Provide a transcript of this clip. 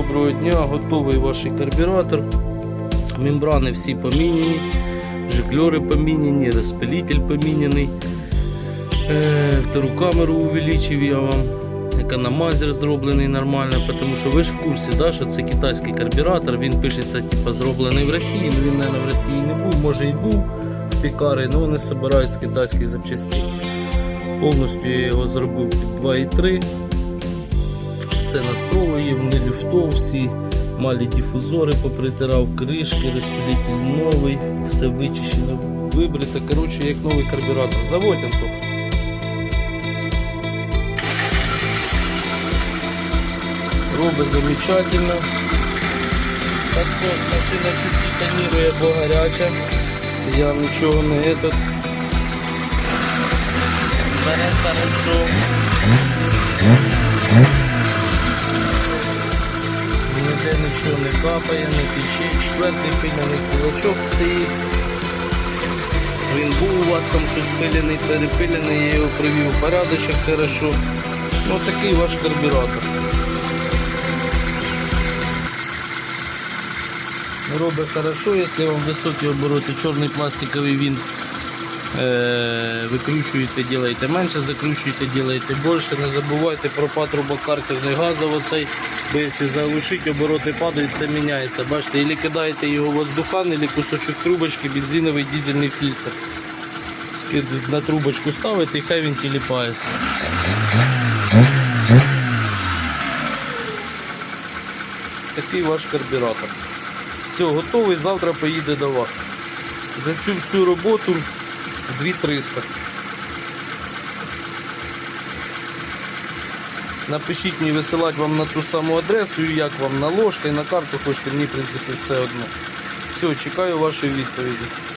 доброго дня, готовий ваш карбюратор. Мембрани всі поміняні, жикльори поміняні, розпилитель поміняний. Е, втору камеру увеличив я вам. Економайзер зроблений нормально, тому що ви ж в курсі, да, що це китайський карбюратор, він пишеться типу, зроблений в Росії, ну він, мабуть, в Росії не був, може і був в пікарі, але вони збирають з китайських запчастей. Повністю я його зробив під 2,3. Все настроює, вони люфтов, всі малі дифузори попритирав, кришки, розпилитель новий, все вичищено, вибрито. Коротше, як новий карбюратор. Заводь Антох. Робить замечательно. Так що машина чуть тонірує, бо гаряча. Я нічого не этот. Бере хорошо. Нічого не капає, не тече. Четвертий пиляний кулачок стоїть. Він був у вас там щось пиляний, перепиляний, я його привів у порядочок хорошо. Ну такий ваш карбюратор. Робить хорошо, якщо вам високі обороти, чорний пластиковий е, викручуєте, ділаєте менше, закручуєте, ділаєте більше. Не забувайте про патрубокартерний газов оцей, бо якщо заглушити, обороти падають, це міняється. Бачите, або кидаєте його в воздухан, або кусочок трубочки, бензиновий дизельний фільтр. На трубочку ставите і хай він тіліпається. Такий ваш карбюратор. Все, готовий, завтра поїде до вас. За цю всю роботу 2300. Напишіть мені висилати вам на ту саму адресу, і як вам на ложка і на карту хочете, мені в принципі все одно. Все, чекаю вашої відповіді.